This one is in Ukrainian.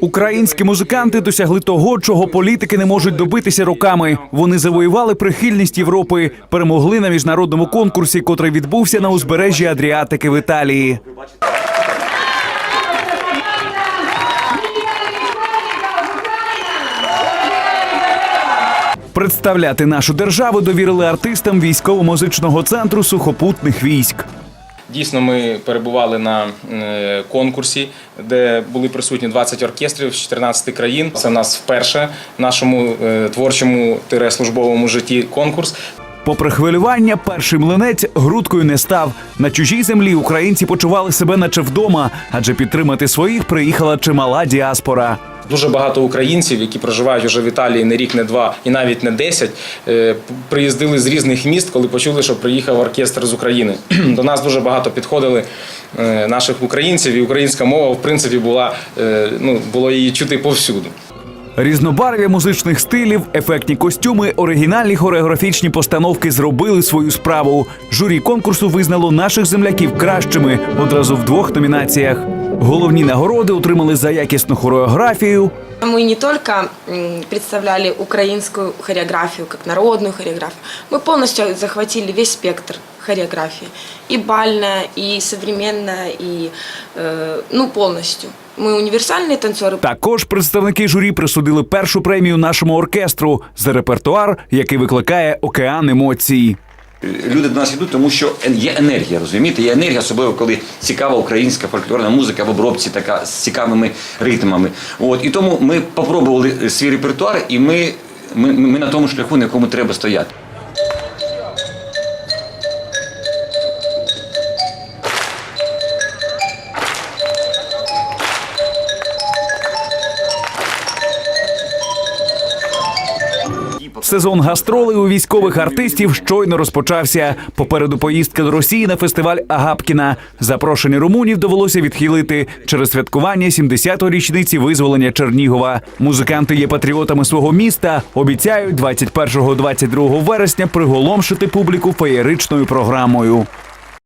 Українські музиканти досягли того, чого політики не можуть добитися роками. Вони завоювали прихильність Європи, перемогли на міжнародному конкурсі, котрий відбувся на узбережжі Адріатики в Італії. Представляти нашу державу довірили артистам військово-музичного центру сухопутних військ. Дійсно, ми перебували на е, конкурсі, де були присутні 20 оркестрів з 14 країн. Це в нас вперше в нашому е, творчому службовому житті конкурс. Попри хвилювання, перший млинець грудкою не став. На чужій землі українці почували себе наче вдома, адже підтримати своїх приїхала чимала діаспора. Дуже багато українців, які проживають уже в Італії не рік, не два і навіть не десять, е, приїздили з різних міст, коли почули, що приїхав оркестр з України. До нас дуже багато підходили е, наших українців, і українська мова, в принципі, була е, ну було її чути повсюду. Різнобарв'я музичних стилів, ефектні костюми, оригінальні хореографічні постановки зробили свою справу. Журі конкурсу визнало наших земляків кращими одразу в двох номінаціях. Головні нагороди отримали за якісну хореографію, Мы не только м, представляли украинскую хореографию, как народную хореографию, мы полностью захватили весь спектр хореографии. И бальная, и современная, и э, ну полностью. Мы универсальные танцоры. Також представники журі присудили першу премію нашому оркестру за репертуар, який викликає океан емоцій. Люди до нас йдуть, тому що є енергія, розумієте? Є енергія, особливо коли цікава українська фольклорна музика в обробці, така з цікавими ритмами. От і тому ми попробували свій репертуар, і ми, ми, ми на тому шляху, на якому треба стояти. Сезон гастролей у військових артистів щойно розпочався. Попереду поїздка до Росії на фестиваль Агапкіна. Запрошені румунів довелося відхилити через святкування 70-ї річниці визволення Чернігова. Музиканти є патріотами свого міста. Обіцяють 21-22 вересня приголомшити публіку феєричною програмою.